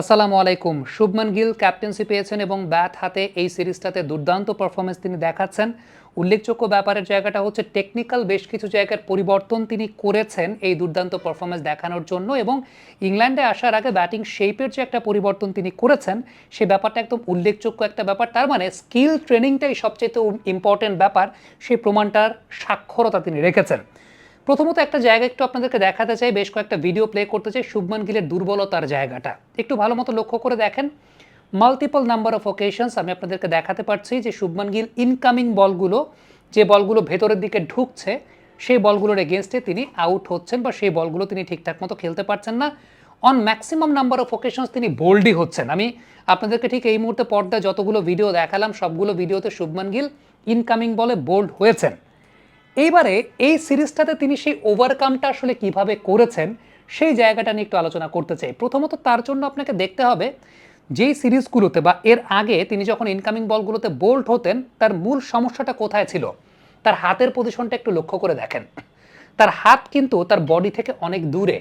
আসসালামু আলাইকুম। শুভমান গিল ক্যাপ্টেন্সি পেয়েছেন এবং ব্যাট হাতে এই সিরিজটাতে দুর্দান্ত পারফরমেন্স তিনি দেখাচ্ছেন। উল্লেখযোগ্য ব্যাপারের জায়গাটা হচ্ছে টেকনিক্যাল বেশ কিছু জায়গার পরিবর্তন তিনি করেছেন এই দুর্দান্ত পারফরমেন্স দেখানোর জন্য এবং ইংল্যান্ডে আসার আগে ব্যাটিং শেপের যে একটা পরিবর্তন তিনি করেছেন, সে ব্যাপারটা একদম উল্লেখযোগ্য একটা ব্যাপার। তার মানে স্কিল ট্রেনিংটাই সবচেয়ে ইম্পর্টেন্ট ব্যাপার। সেই প্রমাণটার সাক্ষরতা তিনি রেখেছেন। প্রথমত একটা জায়গা একটু আপনাদেরকে দেখাতে চাই। বেশ কয়েকটা ভিডিও প্লে করতে চাই। শুভমান গিলের দুর্বলতার জায়গাটা। একটু ভালো মতো লক্ষ্য করে দেখেন। মাল্টিপল নাম্বার অফ ওকেশনস আমি আপনাদেরকে দেখাতে পারছি যে শুভমান গিল ইনকামিং বলগুলো, যে বলগুলো ভেতরের দিকে ঢুকছে, সেই বলগুলোর এগেনস্টে তিনি আউট হচ্ছেন বা সেই বলগুলো তিনি ঠিকঠাক মতো খেলতে পারছেন না। On maximum number of occasions তিনি বোল্ডই হচ্ছেন। আমি আপনাদেরকে ঠিক এই মুহূর্তে পর্দায় যতগুলো ভিডিও দেখালাম, সবগুলো ভিডিওতে শুভমান গিল ইনকামিং বলে বোল্ড হয়েছেন। এইবারে এই সিরিজটাতে তিনি সেই ওভারকামটা আসলে কীভাবে করেছেন, সেই জায়গাটা নিয়ে একটু আলোচনা করতে চাই। প্রথমত তার জন্য আপনাকে দেখতে হবে, যেই সিরিজগুলোতে বা এর আগে তিনি যখন ইনকামিং বলগুলোতে বোল্ড হতেন, তার মূল সমস্যাটা কোথায় ছিল? তার হাতের পজিশনটা একটু লক্ষ্য করে দেখেন। তার হাত কিন্তু তার বডি থেকে অনেক দূরে।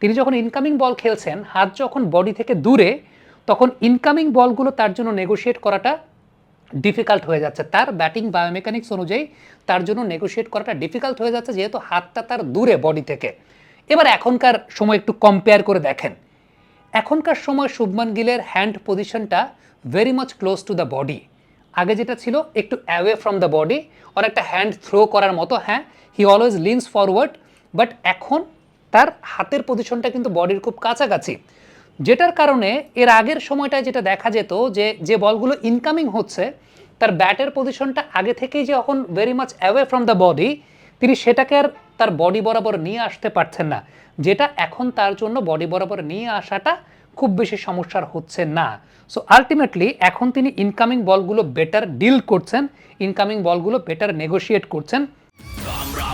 তিনি যখন ইনকামিং বল খেলছেন, হাত যখন বডি থেকে দূরে, তখন ইনকামিং বলগুলো তার জন্য নেগোশিয়েট করাটা ডিফিকাল্ট হয়ে যাচ্ছে। তার ব্যাটিং বায়োমেকানিক্স অনুযায়ী তার জন্য নেগোশিয়েট করাটা ডিফিকাল্ট হয়ে যাচ্ছে, যেহেতু হাতটা তার দূরে বডি থেকে। এবার এখনকার সময় একটু কম্পেয়ার করে দেখেন। এখনকার সময় শুভমান গিলের হ্যান্ড পজিশনটা very much close to the body আগে যেটা ছিল, একটু অ্যাওয়ে ফ্রম দ্য বডি ওর একটা হ্যান্ড থ্রো করার মতো হ্যাঁ he always leans forward but এখন তার হাতের পজিশনটা কিন্তু বডির খুব কাছাকাছি। যেটার কারণে এর আগের সময়টায় যেটা দেখা যেত যে যে বলগুলো ইনকামিং হচ্ছে, তার ব্যাটের পজিশনটা আগে থেকেই যখন very much away from the body তিনি সেটাকে আর তার বডি বরাবর নিয়ে আসতে পারছেন না। যেটা এখন তার জন্য বডি বরাবর নিয়ে আসাটা খুব বেশি সমস্যার হচ্ছে না। সো আলটিমেটলি এখন তিনি ইনকামিং বলগুলো বেটার ডিল করছেন ইনকামিং বলগুলো বেটার নেগোশিয়েট করছেন। আমরা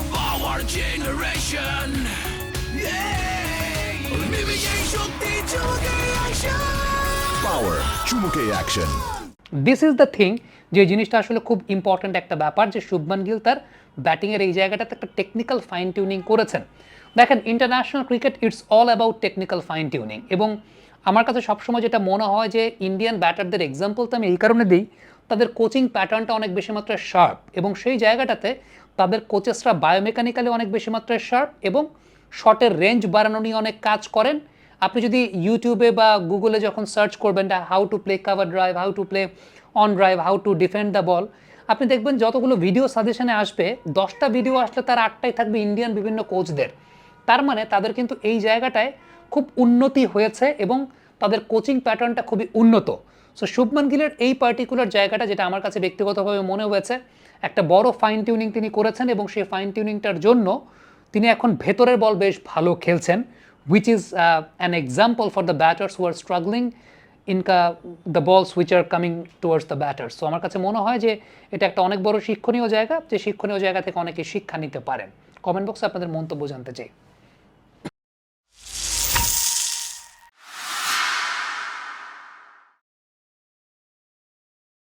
চুমুকে action this is the thing যে জিনিসটা আসলে খুব ইম্পর্ট্যান্ট একটা ব্যাপার, যে শুভমান গিল তার ব্যাটিংয়ের এই জায়গাটাতে একটা টেকনিক্যাল ফাইন টিউনিং করেছেন। দেখেন international cricket it's all about technical fine tuning এবং আমার কাছে সবসময় যেটা মনে হয় যে ইন্ডিয়ান ব্যাটারদের এক্সাম্পল তো আমি এই কারণে দিই, তাদের কোচিং প্যাটার্নটা অনেক বেশি মাত্রায় শার্প এবং সেই জায়গাটাতে তাদের কোচেসরা বায়োমেকানিক্যালি অনেক বেশি মাত্রায় শার্প এবং শটের রেঞ্জ বাড়ানো নিয়ে অনেক কাজ করেন। আপনি যদি ইউটিউবে বা গুগলে যখন সার্চ করবেন how to play cover drive how to play on drive how to defend the ball আপনি দেখবেন যতগুলো ভিডিও সাজেশনে আসবে, দশটা ভিডিও আসলে তার আটটাই থাকবে ইন্ডিয়ান বিভিন্ন কোচদের তার মানে তাদের কিন্তু এই জায়গাটায় খুব উন্নতি হয়েছে এবং তাদের কোচিং প্যাটার্নটা খুবই উন্নত। সো শুভমান গিলের এই পার্টিকুলার জায়গাটা যেটা আমার কাছে ব্যক্তিগতভাবে মনে হয়েছে, একটা বড় ফাইন টিউনিং তিনি করেছেন এবং সেই ফাইন টিউনিংটার জন্য তিনি এখন ভেতরের বল বেশ ভালো খেলছেন। Which is uh, an example for the batters who are struggling in ka- the balls which are coming towards the batters so আমার কাছে মনে হয় যে এটা একটা অনেক বড় শিক্ষণীয় জায়গা যে শিক্ষণীয় জায়গা থেকে অনেকে শিক্ষা নিতে পারেন কমেন্ট বক্সে আপনাদের মন্তব্য জানতে চাই